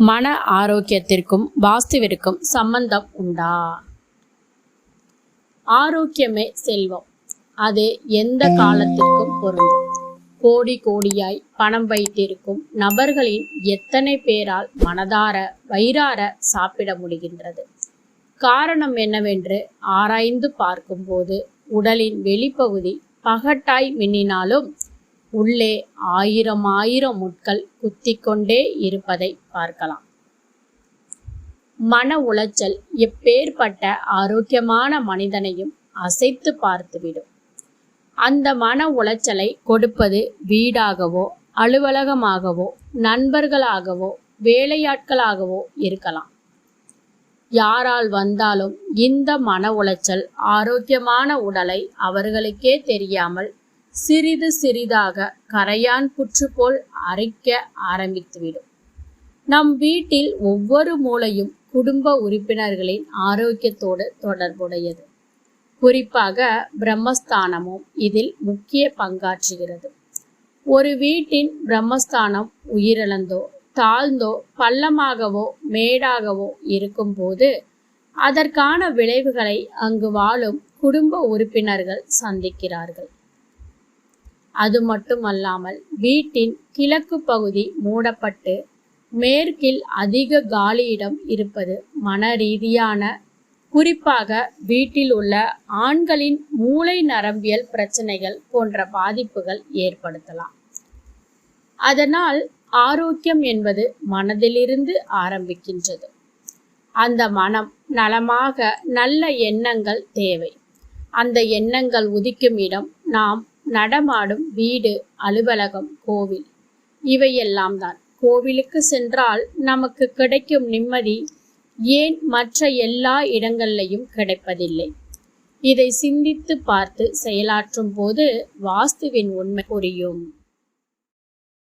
மன ஆரோக்கியத்திற்கும் வாஸ்துவிற்கும் சம்பந்தம் உண்டா? ஆரோக்கியமே செல்வம். அது எந்த காலத்திற்கும் பொருந்தும். கோடி கோடியாய் பணம் வைத்திருக்கும் நபர்களின் எத்தனை பேரால் மனதார வயிறார சாப்பிட முடிகின்றது? காரணம் என்னவென்று ஆராய்ந்து பார்க்கும்போது உடலின் வெளிப்பகுதி பகட்டாய் மின்னினாலும் உள்ளே ஆயிரம் ஆயிரம் முட்கள் குத்திக்கொண்டே இருப்பதை பார்க்கலாம். மன உளைச்சல் எப்பேற்பட்ட ஆரோக்கியமான மனிதனையும் அசைத்து பார்த்துவிடும். அந்த மன உளைச்சலை கொடுப்பது வீடாகவோ அலுவலகமாகவோ நண்பர்களாகவோ வேலையாட்களாகவோ இருக்கலாம். யாரால் வந்தாலும் இந்த மன உளைச்சல் ஆரோக்கியமான உடலை அவர்களுக்கே தெரியாமல் சிறிது சிறிதாக கரையான் புற்று போல் அரைக்க ஆரம்பித்துவிடும். நம் வீட்டில் ஒவ்வொரு மூளையும் குடும்ப உறுப்பினர்களின் ஆரோக்கியத்தோடு தொடர்புடையது. குறிப்பாக பிரம்மஸ்தானமும் இதில் முக்கிய பங்காற்றுகிறது. ஒரு வீட்டின் பிரம்மஸ்தானம் உயிரிழந்தோ தாழ்ந்தோ பள்ளமாகவோ மேடாகவோ இருக்கும்போது அதற்கான விளைவுகளை அங்கு வாழும் குடும்ப உறுப்பினர்கள் சந்திக்கிறார்கள். அது மட்டுமல்லாமல் வீட்டின் கிழக்கு பகுதி மூடப்பட்டு மேற்கில் அதிக காலியிடம் இருப்பது மன ரீதியான குறிப்பாக வீட்டில் உள்ள ஆண்களின் மூளை நரம்பியல் பிரச்சனைகள் போன்ற பாதிப்புகள் ஏற்படுத்தலாம். அதனால் ஆரோக்கியம் என்பது மனதிலிருந்து ஆரம்பிக்கின்றது. அந்த மனம் நலமாக நல்ல எண்ணங்கள் தேவை. அந்த எண்ணங்கள் உதிக்கும் இடம் நாம் நடமாடும் வீடு அலுவலகம் கோவில். இவையெல்லாம் தான் கோவிலுக்கு சென்றால் நமக்கு கிடைக்கும் நிம்மதி ஏன் மற்ற எல்லா இடங்கள்லையும் கிடைப்பதில்லை? இதை சிந்தித்து பார்த்து செயலாற்றும் போது வாஸ்துவின் உண்மை புரியும்.